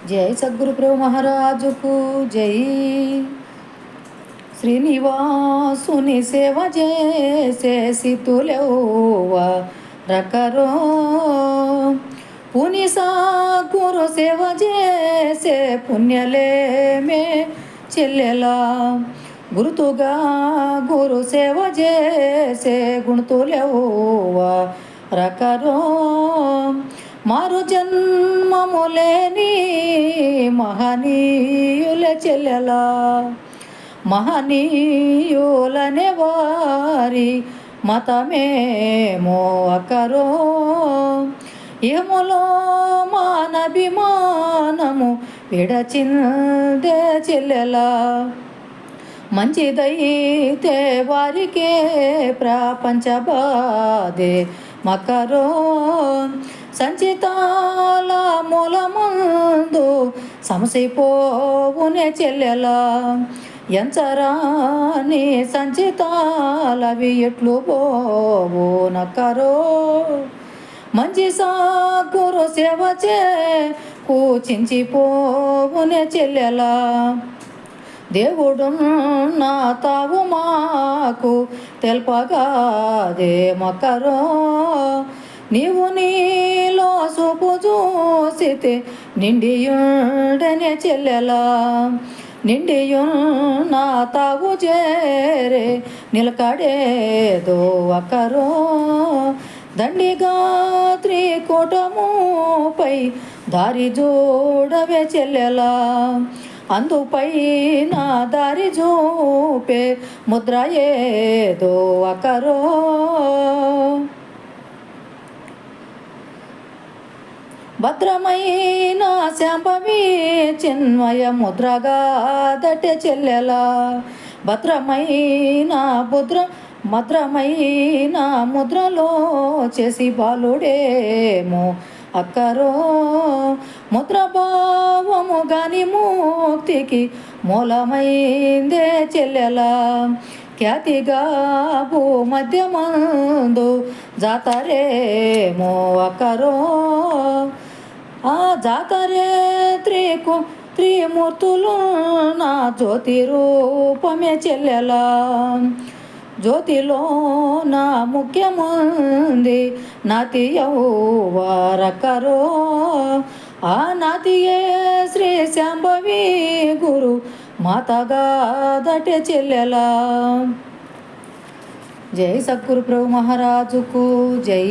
జై సద్గురు ప్రభు మహారాజుకు జై శ్రీనివాసుని సేవ చేసే సితులెవ్వ రకరో పుని సాగురు సేవ చేసే పుణ్యలేమే చెల్లెలా గురుతుగా గురు సేవ చేసే గుణతులెవ్వ రకరో మారు జన్మములేని మహనీయుల చెల్లెలా మహనీయులనే వారి మతమేమో ఒకరో ఏములో మానభిమానము విడచిందే చెల్లెలా మంచిదైతే వారికే ప్రపంచ బాధే. మకరో సంచితాల మూలముందు సమసిపోవునే చెల్లెలా. ఎంచరాని సంచితాలవి ఎట్లు పోవు నకరో మంచి సాగురు సేవ చే కూచించిపోవునే చెల్లెలా. దేవుడు నా తావు మాకు తెల్పగాదే మొక్కరో నీవు నీలో చూపు చూసితే నిండియుండనే చెల్లెలా. నిండియు నా తావు చేరే నిలకడేదో ఒకరో దండిగా త్రికూటముపై దారి జోడవే చెల్లెలా. అందుపై నా దారి చూపే ముద్ర ఏదో ఒకరో. భద్రమైన శాంపవి చిన్మయ ముద్రగా దట్టె చెల్లెలా. భద్రమైన భుద్ర భద్రమైన ముద్రలో చేసి బాలుడేమో అక్కరో ముద్రభావము గాని ముక్తికి మూలమైందే చెల్లెలా. ఖ్యాతిగా భూ మధ్యమందు జాతరేమో అక్కరో. ఆ జాతరే త్రికు త్రిమూర్తులు నా జ్యోతి రూపమే చెల్లెలా. జ్యోతిలో నా ముఖ్యముంది నాతి వారకరో ఆ నాతియే శ్రీ శాంభవి గురు మాతగా దటే చెల్లెలా. జై సద్గురు ప్రభు మహారాజుకు జై.